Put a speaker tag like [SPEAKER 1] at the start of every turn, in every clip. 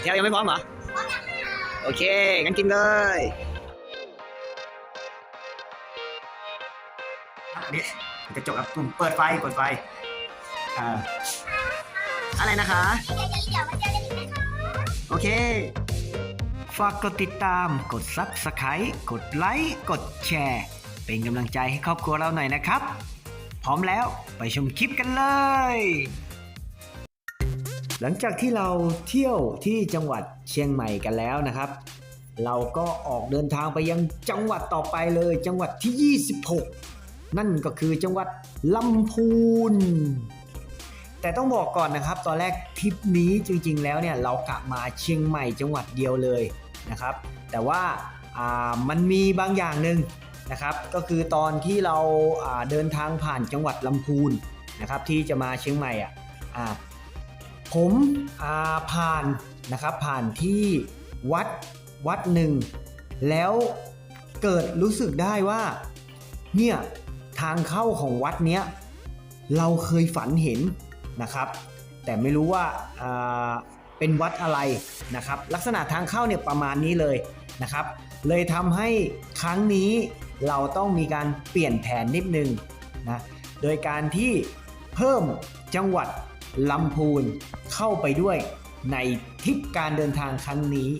[SPEAKER 1] เที่ยวยังไม่พร้อมเหรอ โอเค งั้นกินเลยอันนี้กระจกครับปุ่มเปิดไฟเปิดไฟอ่าอะไรนะคะ โอเค ฝากกดติดตาม กด Subscribe กดไลค์ กดแชร์ เป็นกำลังใจให้ครอบครัวเราหน่อยนะครับ พร้อมแล้วไปชมคลิปกันเลย หลังจากที่เราเที่ยวที่จังหวัดเชียงใหม่กันแล้วนะครับ เราก็ออกเดินทางไปยังจังหวัดต่อไปเลย จังหวัดที่ 26 นั่นก็คือจังหวัดลำพูน แต่ต้องบอกก่อนนะครับ ตอนแรกทริปนี้จริง ๆ แล้วเนี่ยเรากะมาเชียงใหม่จังหวัดเดียวเลยนะครับ แต่ว่าามันมีบางอย่างหนึ่งนะครับ ก็คือตอนที่เราาเดินทางผ่านจังหวัดลำพูนนะครับที่จะมาเชียงใหม่อะ ผมาผ่านนะครับผ่านที่วัดวัดหนึ่ง แล้วเกิดรู้สึกได้ว่าเนี่ยทางเข้าของวัดเนี้ยเราเคยฝันเห็นนะครับ แต่ไม่รู้ว่าอ่าเป็นวัดอะไรนะครับ ลักษณะทางเข้าเนี่ยประมาณนี้เลยนะครับ เลยทำให้ครั้งนี้เราต้องมีการเปลี่ยนแผนนิดนึงนะโดยการที่เพิ่มจังหวัด ลำพูนเข้าไปด้วยในทริปการเดินทางครั้งนี้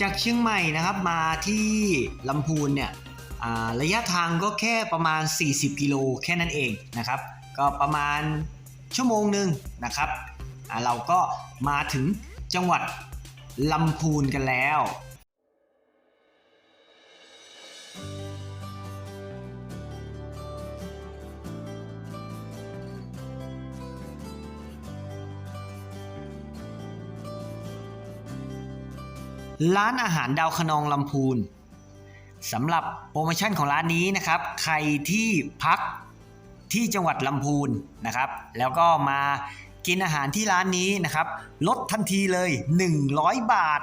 [SPEAKER 1] จากเชียงใหม่นะครับมาที่ลำพูนเนี่ยระยะทางก็แค่ประมาณ 40 กิโลแค่นั้นเองนะครับ ก็ประมาณชั่วโมงหนึ่งนะครับเราก็มาถึงจังหวัดลำพูนกันแล้ว ร้านอาหารดาวคะนองลำพูนสำหรับโปรโมชั่นของร้านนี้นะครับ ใครที่พักที่จังหวัดลำพูนนะครับ แล้วก็มากินอาหารที่ร้านนี้นะครับ ลดทันทีเลย 100 บาท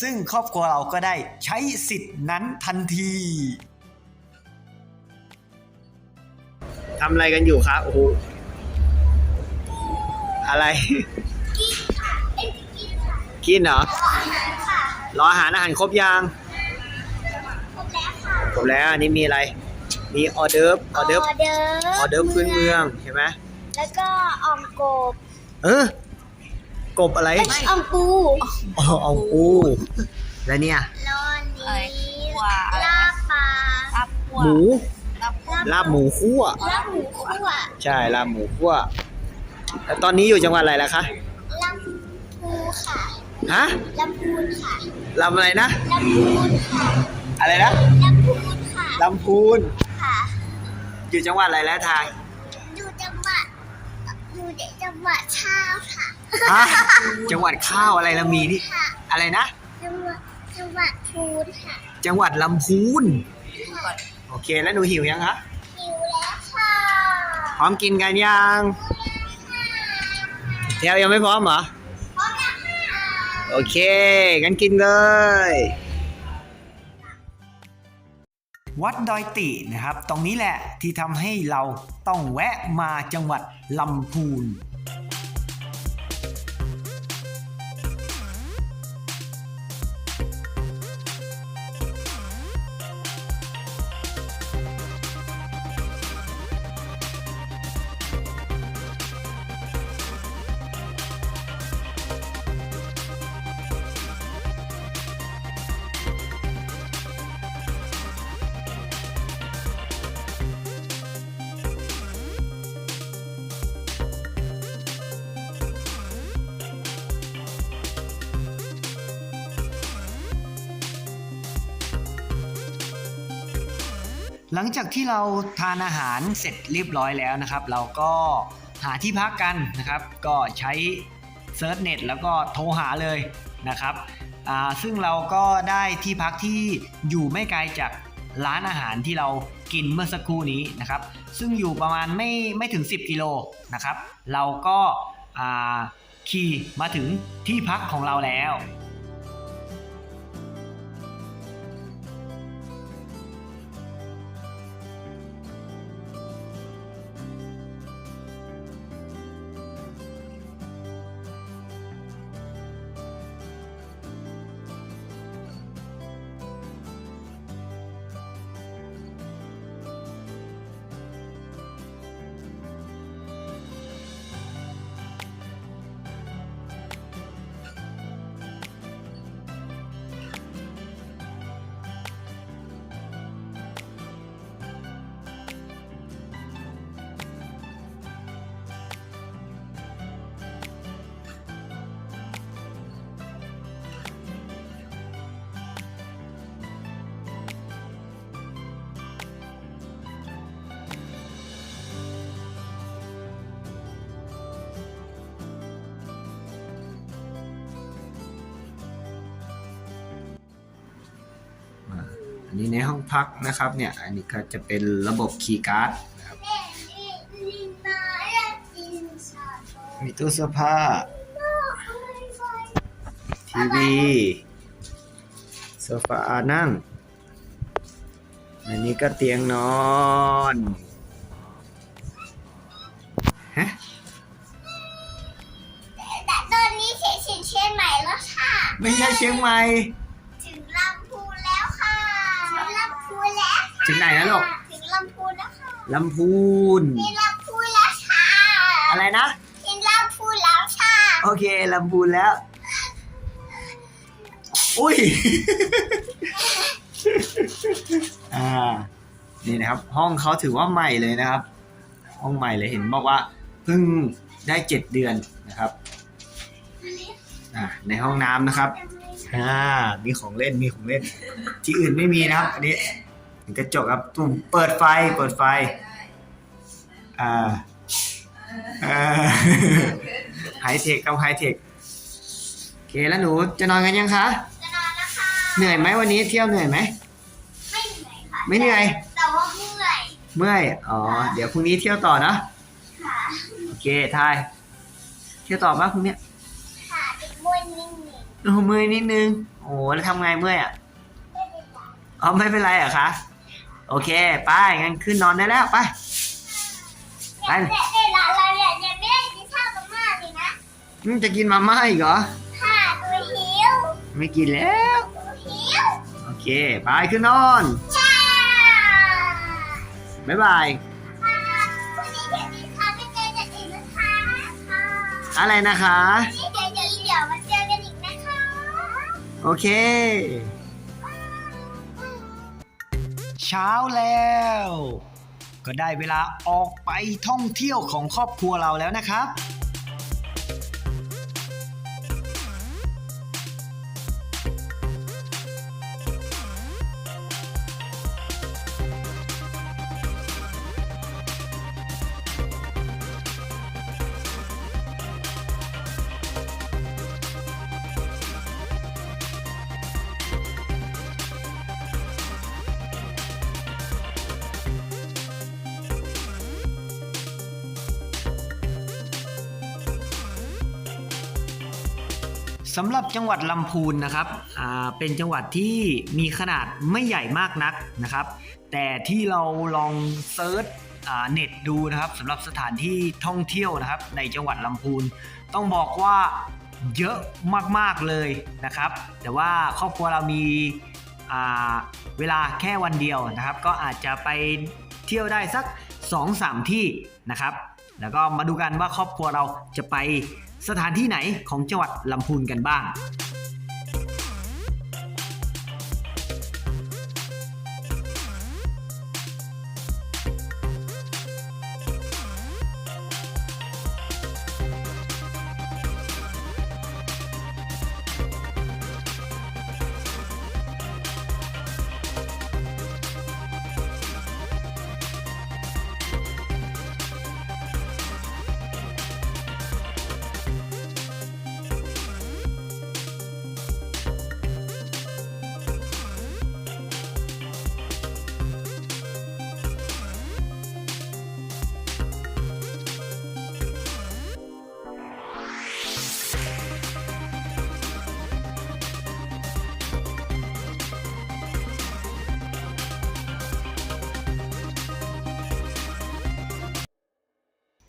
[SPEAKER 1] ซึ่งครอบครัวเราก็ได้ใช้สิทธิ์นั้นทันทีทำอะไรกันอยู่ครับโอ้โหอะไร กินเหรอ รออาหารอาหารครบยังครบแล้วอันนี้มีอะไร มีออเดิร์ฟออเดิร์ฟ
[SPEAKER 2] ออเดิร์ฟ
[SPEAKER 1] ออเดิร์ฟพื้นเมืองเห็นไหม
[SPEAKER 2] แล้วก็ออมกบ
[SPEAKER 1] เออกบอะไร
[SPEAKER 2] ไม่ออมปู
[SPEAKER 1] อ๋อเอาปูแล้วเนี่ย
[SPEAKER 2] นอนนี้
[SPEAKER 3] ว่า
[SPEAKER 2] ลาบปลา
[SPEAKER 3] รับพว
[SPEAKER 1] หมู
[SPEAKER 3] รับพว
[SPEAKER 1] ลาบหมูคั่ว
[SPEAKER 2] ลาบหมูคั่ว
[SPEAKER 1] ใช่ลาบหมูคั่วแล้วตอนนี้อยู่จังหวัดอะไรล่ะคะ
[SPEAKER 2] ลำพูค่ะ
[SPEAKER 1] ฮะ
[SPEAKER 2] ลำพูนค่ะ
[SPEAKER 1] ลำอะไรนะ
[SPEAKER 2] ลำพูนค่ะ
[SPEAKER 1] อะไรนะ
[SPEAKER 2] ลำพูนค่ะ
[SPEAKER 1] ลำพูน
[SPEAKER 2] ค่ะ
[SPEAKER 1] อยู่จังหวัดอะไรแล้วทาย
[SPEAKER 2] อยู่จังหวัดอยู่ในจังหวัดชาวค่ะ
[SPEAKER 1] ฮะจังหวัดข้าวอะไรละมีนี่
[SPEAKER 2] ค่ะ
[SPEAKER 1] อะไรนะ
[SPEAKER 2] จังหวัดจังหวัดพูนค่ะ
[SPEAKER 1] จังหวัดลำพูน
[SPEAKER 2] ค่ะ
[SPEAKER 1] โอเคแล้วหนูหิวยังคะ
[SPEAKER 2] หิวแล้วค่ะ
[SPEAKER 1] พร้อมกินกันยังเที่ยวยังไม่พร้อมเหรอ โอเค งั้นกินเลย วัดดอยตินะครับ ตรงนี้แหละที่ทำให้เราต้องแวะมาจังหวัดลำพูน หลังจากที่เราทานอาหารเสร็จเรียบร้อยแล้วนะครับ เราก็หาที่พักกันนะครับ ก็ใช้เซิร์ชเน็ตแล้วก็โทรหาเลยนะครับซึ่งเราก็ได้ที่พักที่อยู่ไม่ไกลจากร้านอาหารที่เรากินเมื่อสักครู่นี้นะครับ ซึ่งอยู่ประมาณไม่ไม่ถึง 10 กิโลนะครับ เราก็ขี่มาถึงที่พักของเราแล้ว อันนี้ในห้องพักนะครับเนี่ยอันนี้ก็จะเป็นระบบคีย์การ์ดนะครับ
[SPEAKER 2] แม่นี่ลินมาอยากกินชาโช
[SPEAKER 1] มีตู้เสื้อผ้า
[SPEAKER 2] ไฟ
[SPEAKER 1] ทีวีโซฟานั่ง อันนี้ก็เตียงนอนฮะ
[SPEAKER 2] แต่ตอนนี้เชียงเชียงเชียงใหม่แล้วค่ะ
[SPEAKER 1] ไม่ใช่เชียงใหม่
[SPEAKER 2] ถึงลำพูนแล้วค่ะถึงลำพูนแล้วค่ะ
[SPEAKER 1] ถึงไหนนะลูก
[SPEAKER 2] ถึงลำพูนแล้วค่ะ
[SPEAKER 1] ลำพูน
[SPEAKER 2] ถึงลำพูนแล้วค่ะ
[SPEAKER 1] อะไรนะ
[SPEAKER 2] ถึงลำพูนแล้วค่ะ
[SPEAKER 1] โอเคลำพูนแล้วอุ้ยอ่านี่นะครับ ห้องเขาถือว่าใหม่เลยนะครับ ห้องใหม่เลยเห็นบอกว่าเพิ่งได้เจ็ดเดือนนะครับอ่าในห้องน้ำนะครับอ่ามีของเล่นมีของเล่น ที่อื่นไม่มีนะครับอันนี้ กระจกครับตุ่มเปิดไฟเปิดไฟอ่าอ่าไฮเทคครับไฮเทคโอเคแล้วหนูจะนอนกันยังคะ
[SPEAKER 2] จะนอนแล้วค่ะ
[SPEAKER 1] เหนื่อยไหมวันนี้เที่ยวเหนื่อยไหม
[SPEAKER 2] ไม่เหนื่อยค่ะ
[SPEAKER 1] ไม่เหนื่อย
[SPEAKER 2] แต่ว่าเมื่อย
[SPEAKER 1] เมื่อยอ๋อเดี๋ยวพรุ่งนี้เที่ยวต่อนะ
[SPEAKER 2] ค่ะ
[SPEAKER 1] โอเคทายเที่ยวต่อปะพรุ่งเนี้ย
[SPEAKER 2] ค่ะติดม้วนนิ่ง
[SPEAKER 1] โอ้เมื่อยนิดนึงโอ้แล้วทำไงเมื่อยอะ
[SPEAKER 2] ๆไม่เป็นไร
[SPEAKER 1] อ๋อไม่เป็นไรเหรอคะ โอเค ไป งั้นขึ้นนอนได้แล้ว ไป ไป
[SPEAKER 2] แต่แต่ละเราเนี่ยยังไม่ได้กินข้าวกับม่าเลยนะ
[SPEAKER 1] อืมจะกินมาม่าอีกเหรอ
[SPEAKER 2] ค่ะตัวหิว
[SPEAKER 1] ไม่กินแล้ว
[SPEAKER 2] ตัวหิว
[SPEAKER 1] โอเค ไปขึ้นนอน
[SPEAKER 2] จ้า
[SPEAKER 1] บ๊ายบาย
[SPEAKER 2] ค่ะวันนี้เดี๋ยวนข้าวไม่เจอกันอีกนะคะค่ะ
[SPEAKER 1] อะไรนะคะ
[SPEAKER 2] วันนี้เดี๋ยวเดี๋ยวเดี๋ยวมาเจอกันอีกนะคะ
[SPEAKER 1] โอเค เช้าแล้ว ก็ได้เวลาออกไปท่องเที่ยวของครอบครัวเราแล้วนะครับ สำหรับจังหวัดลำพูนนะครับอ่าเป็นจังหวัดที่มีขนาดไม่ใหญ่มากนักนะครับ แต่ที่เราลองเซิร์ชอ่าเน็ตดูนะครับสำหรับสถานที่ท่องเที่ยวนะครับ ในจังหวัดลำพูน ต้องบอกว่าเยอะมากๆเลยนะครับ แต่ว่าครอบครัวเรามีอ่าเวลาแค่วันเดียวนะครับ ก็อาจจะไปเที่ยวได้สัก 2-3 ที่นะครับ แล้วก็มาดูกันว่าครอบครัวเราจะไป สถานที่ไหนของจังหวัดลำพูนกันบ้าง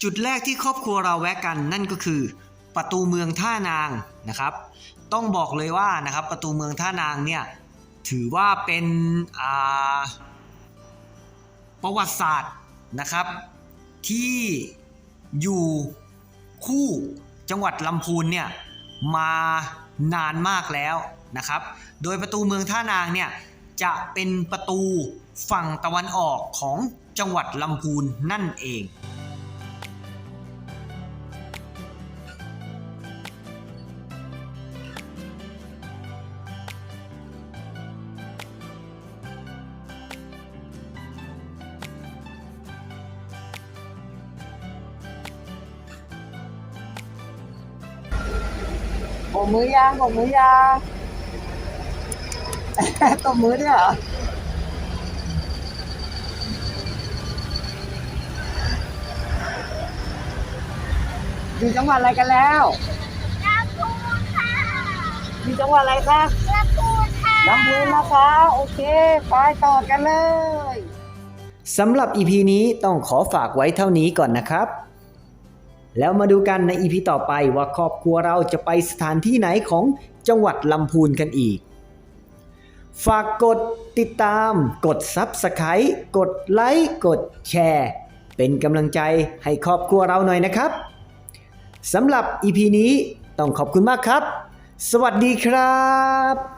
[SPEAKER 1] จุดแรกที่ครอบครัวเราแวะกันนั่นก็คือ ประตูเมืองท่านางนะครับ ต้องบอกเลยว่านะครับประตูเมืองท่านางเนี่ยถือว่าเป็นอ่าประวัติศาสตร์นะครับ ที่อยู่คู่จังหวัดลำพูนเนี่ยมานานมากแล้วนะครับ โดยประตูเมืองท่านางเนี่ยจะเป็นประตูฝั่งตะวันออกของจังหวัดลำพูนนั่นเอง
[SPEAKER 3] มือยางโบกมือยางตบมือด้วยเหรออยู่จังหวัดอะไรกันแล้ว
[SPEAKER 2] ลำพูนค่ะ
[SPEAKER 3] อยู่จังหวัดอะไรคะ
[SPEAKER 2] ลำพูนค่ะ
[SPEAKER 3] ลำพูนนะคะ โอเค ไปต่อกันเลย
[SPEAKER 1] สำหรับ EP นี้ต้องขอฝากไว้เท่านี้ก่อนนะครับ แล้วมาดูกันใน EP ต่อไปว่าครอบครัวเราจะไปสถานที่ไหนของจังหวัดลำพูนกันอีก ฝากกดติดตาม กด Subscribe กดไลค์กดแชร์ เป็นกำลังใจให้ครอบครัวเราหน่อยนะครับสำหรับ EP นี้ต้องขอบคุณมากครับ สวัสดีครับ